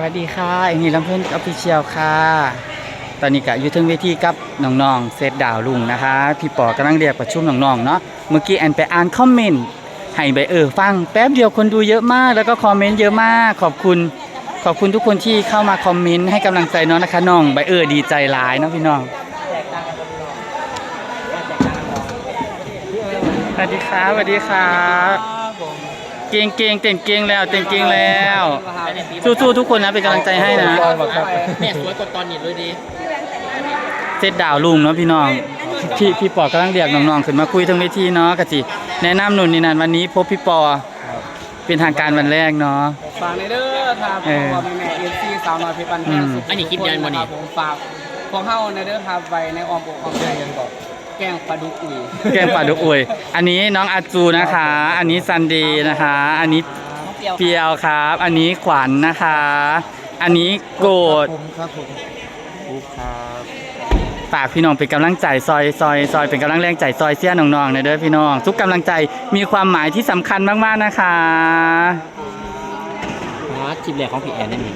สวัสดีค่ะเอ็นี่ลำเพิ่นออฟฟิเชียลค่ะ ตอนนี้ก็อยู่ถึงเวทีกับน้องๆเซตดาวลุงนะคะ พี่ปอกำลังเรียกประชุมน้องๆเนาะ เมื่อกี้แอนไปอ่านคอมเมนต์ให้ใบเออฟังแป๊บเดียวคนดูเยอะมาก แล้วก็คอมเมนต์เยอะมาก ขอบคุณ ขอบคุณทุกคนที่เข้ามาคอมเมนต์ให้กำลังใจน้องนะคะน้องใบเออดีใจหลายเนาะพี่น้อง สวัสดีครับสวัสดีครับ เก่งเก่งเต้นเก่งแล้วเต้นเก่งแล้ว สู้ๆทุกคนนะเป็นกำลังใจให้นะแม่สวยกว่าตอนนี้เลยดีเซตดาวลุงเนาะพี่น้องพี่พี่ปอกำลังเรียกน้องๆขึ้นมาคุยทั้งเวทีเนาะกะจิแนะนำหนุนนี่นั่นวันนี้พบพี่ปอเป็นทางการวันแรกเนาะฝากในเด้อครับเออพ่อแม่แม่เอ็นซีสาวน้อยเพชรบันแพงอืมสุดอันนี้คลิปเดือนวันนี้ครับผมฝากพวกเฮาในเด้อครับไว้ในอ้อมอกอ้อมใจกันบอกแกงปลาดุกอุ๋ยแกงป่าดุกอวยอันนี้น้องอาจูนะคะ อันนี้ซันเดย์นะคะ อันนี้ เปียวครับ อันนี้ขวัญนะคะ อันนี้โกดผมครับผมปุ๊บครับฝากพี่น้องเป็นกำลังใจซอยซอยซอยเป็นกำลังแรงใจซอยเสี้ยน้องๆในเด้อพี่น้อง ทุกกำลังใจมีความหมายที่สำคัญมากๆนะคะอ๋อคลิปแรกของพี่แอนนั่นเอง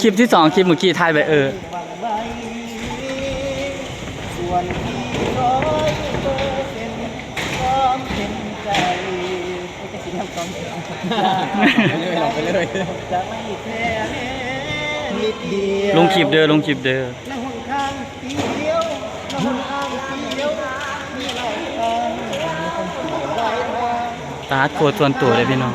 คลิปที่สองคลิปเมื่อกี้ทายไปเออส่วนที่ร้อยเปอร์เซ็นต์ความเป็นใจจะกินน้ำกองไปเลยลงไปเลยจะไม่แพ้นิดเดียวลงคลิปเด้อลงคลิปเด้อและหนทางเดียวและหนทางเดียวมีหลายทางมีคนเดียวหลายทางตาร์ทโคตรส่วนตัวเลยพี่น้อง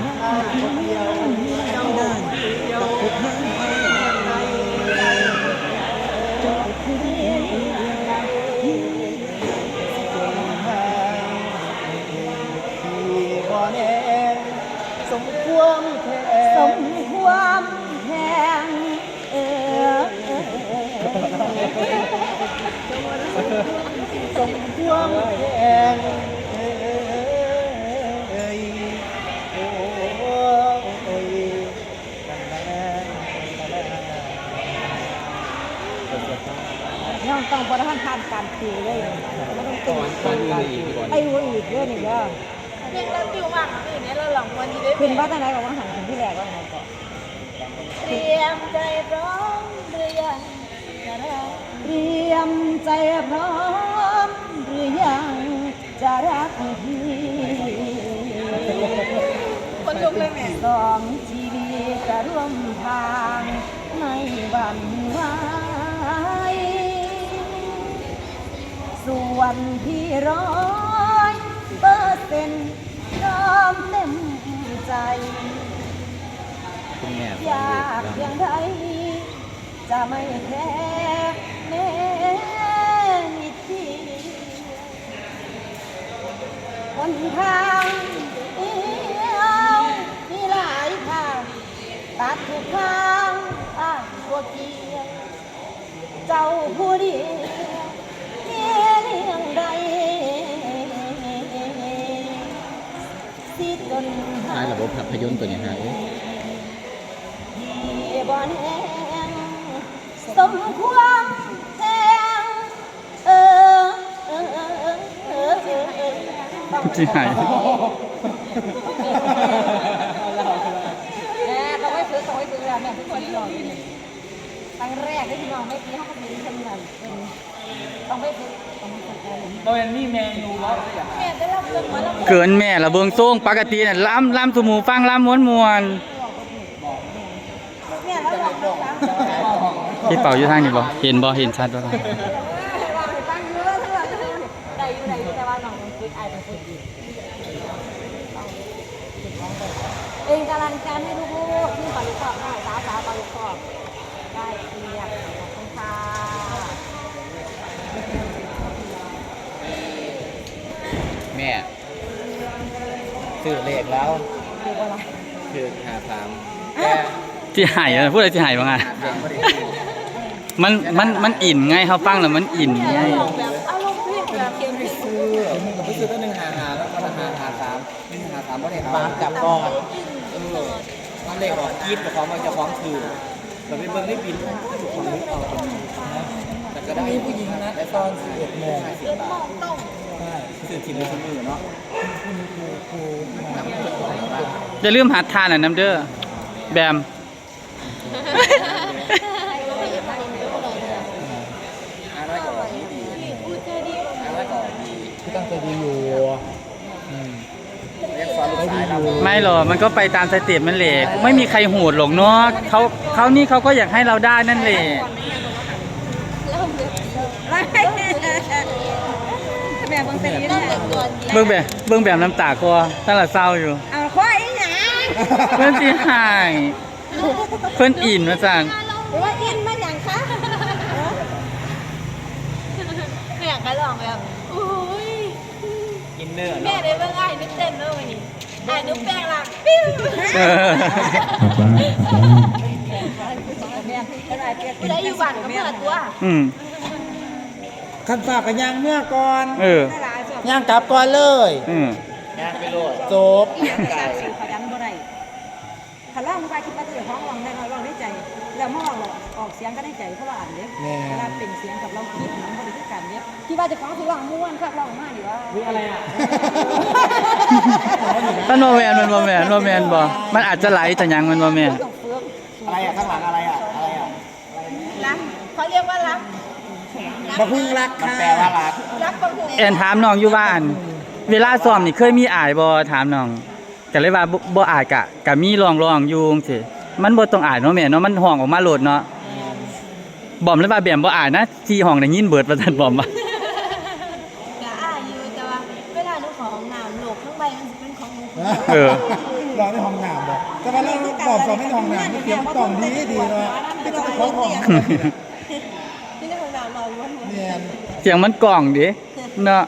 มความแพงเอ้ยโอ้ยย่องต้องบริหารทานการคิวเลยไม่ต้องก่อนก่อนอื่นอีกก่อนไอ้วัวอีกเรื่องหนึ่งก็เพลงเราติวมากอื่นเนี่ยเราหลงวันนี้ได้ขึ้นว่าตั้งไหนกับว่าหันถึงที่แรกว่าไงก่อนเตรียมใจพร้อมหรือยังเตรียมใจพร้อม จะรักพี่คนลุกเลยแม่สองชีวิตจะร่วมทางไม่หวั่นไหวส่วนที่ร้อยเปอร์เซ็นต์พร้อมเต็มใจ อยากเพียงใดจะไม่แพ้แม้ นทางเดียวมีหลายทางตัดทุกทางอ้างตัวเกียเจ้าผู้ดีเพียเลี้ยงใดสิจนหาท้ายระบบภาพยนตร์ตัวนี้ฮะเอ้ดีบ่อนแหงสมควา ที่ไหนแม่ต้องไปซื้อต้องไปซื้อแล้วแม่ทุกคนรออยู่นี่ครั้งแรกที่พี่น้องไม่กี้เขาก็มีคนนั้นเป็นต้องไปซื้อต้องไปซื้ออะไรโดยมีเมนูรสอย่าแม่ได้รับเรื่องมาแล้วเกินแม่ละเบิงโซ่งปกติน่ะล้ำล้ำสมูฟังล้ำม้วนมวนแม่แล้วบอกพี่เป่าอยู่ทางนี้บ่เห็นบ่เห็นชัดบ่ ว่าไปตั้งเยอะเท่าไหร่ใดอยู่ใดอยู่แต่ ว่าน้องต้องฝึกอายต้องกำลังใจให้ลูกๆที่ปาลุกขอบได้สาวสาวปาลุกขอบได้เรียกขอบคุณค่ะแม่ซื้อเลขแล้วดูอะไรคือหาสามที่หายพูดอะไรที่หายบ้างอะมันมันมันอินไงเขาฟังแล้วมันอินไง บอารมณ์ หาแล้วก็หาหาสามหนึ่งหาสามก็ได้ปาจับกองมันเลขออกกีดกับความว่าจะฟ้องคือเราไปเบิ่งได้บินถูกของนึกเอาแต่ก็ได้ผู้หญิงนะแต่ตอน11โมงเดินมองตรงสื่อทีมในสมือเนาะอย่าลืมหัดทานอะน้ำเด้อแบม ห้าร้อยก็ดีดีห้าร้อยก็ดี ที่ตั้งใจดีอยู่อืม เรียกฟ้าลูกสายเราไม่หรอกมันก็ไปตามสเต็ปมันแหละไม่มีใครโหดหรอกเนาะเขาเขานี่เขาก็อยากให้เราได้นั่นแหละแม่บางทีนี่แหละเบิ่งแบบเบิ่งแบบน้ำตาคอตั้งแต่เศร้าอยู่เอาควายอีหยังเพื่อนสิหายเพื่อนอินมาสั่งหรือว่าอินมาอย่างคะไม่อยากกระลองแบบโอ้ยอิน เนอร์แม่เนาะได้เบิ่งไอ้ายนึกเต้นเด้อวันนี้ไอ้ายนึกแป้งล่ะปิ้วเออผู้ใดอยู่บ้านก็เมื่อตัวอืมคันฝากกันยางเมื่อก่อนเออย่างกลับก่อนเลย อืมงานไปโลดจบไก่ขยันบ่ได้ ถ้าร้องไปคิดว่าจะร้องร้องได้ร้องได้ใจ แล้วมาร้องออกเสียงก็ได้ใจเพราะว่าอ่านเด้แม่เวลาเป็นเสียงกับเราคิดมันบ่ได้คือกันเด้คิดว่าจะฟ้องสิร้องม่วนครับร้องมาดีว่าวิอะไรอะมันโมแมนมันโมแมนโมแมนบ่มันอาจจะไหลแต่ยังมันโมแมนต้องเฟืองอะไรอะข้างหลังอะไรอะอะไรอะรักเขาเรียกว่ารักมาพึ่งรักมันค่ะแปลว่ารักรักประหูแอนถามน้องอยู่บ้าน เวลาซ้อมนี่เคยมีอายบ่ถามน้อง ก็เลยว่าบ่บ่อายกะกะมีลองลองอยู่จังซี่มันบ่ต้องอายเนาะแม่เนาะมันห้องออกมาโลดเนาะบอมเลยว่าแบมบ่อายนะที่ห้องได้ยินเบิดว่าซั่นบอมว่ากะอ้ายอยู่แต่ว่าเวลาหนูขอของน้ำโลกข้างใบมันจะเป็นของหนูเออ รอในห้องน้ำบอกแต่ว่าเราบอกสอนในห้องน้ำเสียงมันต้องดีดีเนาะก็จะไปขอห้องนี่ในของน้ำเราล้วนเนี่ย เสียงมันกล่องดิเนาะ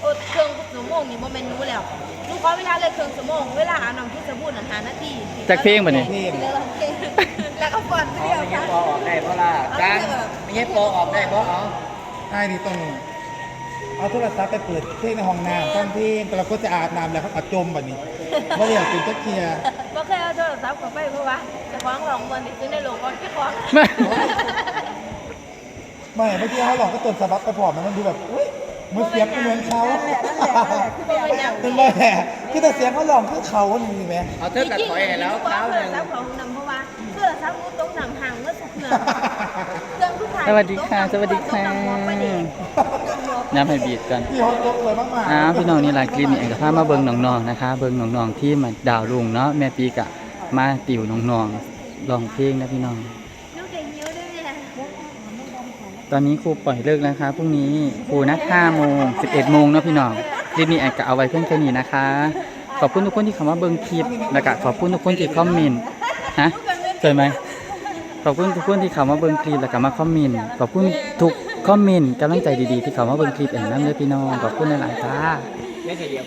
โอ้เครื่องสมงนี่บ่แม่นหนูแล้วหนูขอเวลาเลยเครื่องสมงเวลาอาบน้ำที่จะพูดนั่นหานาทีจักเพลงบ่นี่นี่แล้วเราเพลงแล้วก็ก่อนอ๋อเดียวไม่ใช่กันปอออกได้เพราะล่ะจ้างไม่ใช่ปอออกได้เพราะเอาไอ้นี่ต้องเอาโทรศัพท์ไปเปิดเพลงในห้องน้ำฟังเพลงแต่เราก็จะอาบน้ำแล้วเขาอัดจมแบบนี้ว่าเรียกเป็นตะเกียร์บ่เคยเอาโทรศัพท์เข้าไปเพราะว่าเจะคล้าของหลองมันที่ซื้อในโลกก่อนเจะคล้าของไม่เมื่อกี้เขาหลอกก็ตนสะบัดไปพร้อมมันมันดูแบบอุ้ย มันเสียงก็เหมือนเขานั่นแหละนั่นแหละนั่นแหละคือแบบว่าเป็นไรแหละคือแต่เสียงเขาหลอกคือเขานี่ไหมเอาเทิดกระถอยให้แล้วเท้าเท้าหหนึ่นึ่งงโทรศัพท์ของนำเพราะว่าโทรศัพท์หนูตรงนำห่างเมื่อสุกเนือเครื่องทุกถ่ายสวัสดีค่ะ สวัสดีค่ะน้ำให้บีดกันพี่เขาตกเลยมากๆอ้าวพี่น้องนี่หลายคลิปนี่เองก็พามาเบิ่งน้องๆนะคะ เบิ่งน้องๆที่มาดาวลุงเนาะแม่ปีกะมาติวน้องๆร้องเพลงนะพี่น้อง ลูกเด็กยิ้วด้วยเนี่ย ตอนนี้ครูปล่อยเลิกแล้วนะคะพรุ่งนี้ครูนัด5โมง11โมงเนาะพี่น้องคลิปนี้แอนก็เอาไว้เพียงแค่นี้นะคะ ขอบคุณทุกคนที่เข้ามาเบิ่งคลิปแล้วก็ขอบคุณทุกคนที่คอมเมนต์ฮะสวยไหมขอบคุณทุกคนที่เข้ามาเบิ่งคลิปแล้วก็มาคอมเมนต์ขอบคุณทุกคอมเมนต์กำลังใจดีๆที่เข้ามาเบิ่งคลิปแอนนั่นเลยพี่น้องขอบคุณหลายๆจ้าไม่ใช่เดียว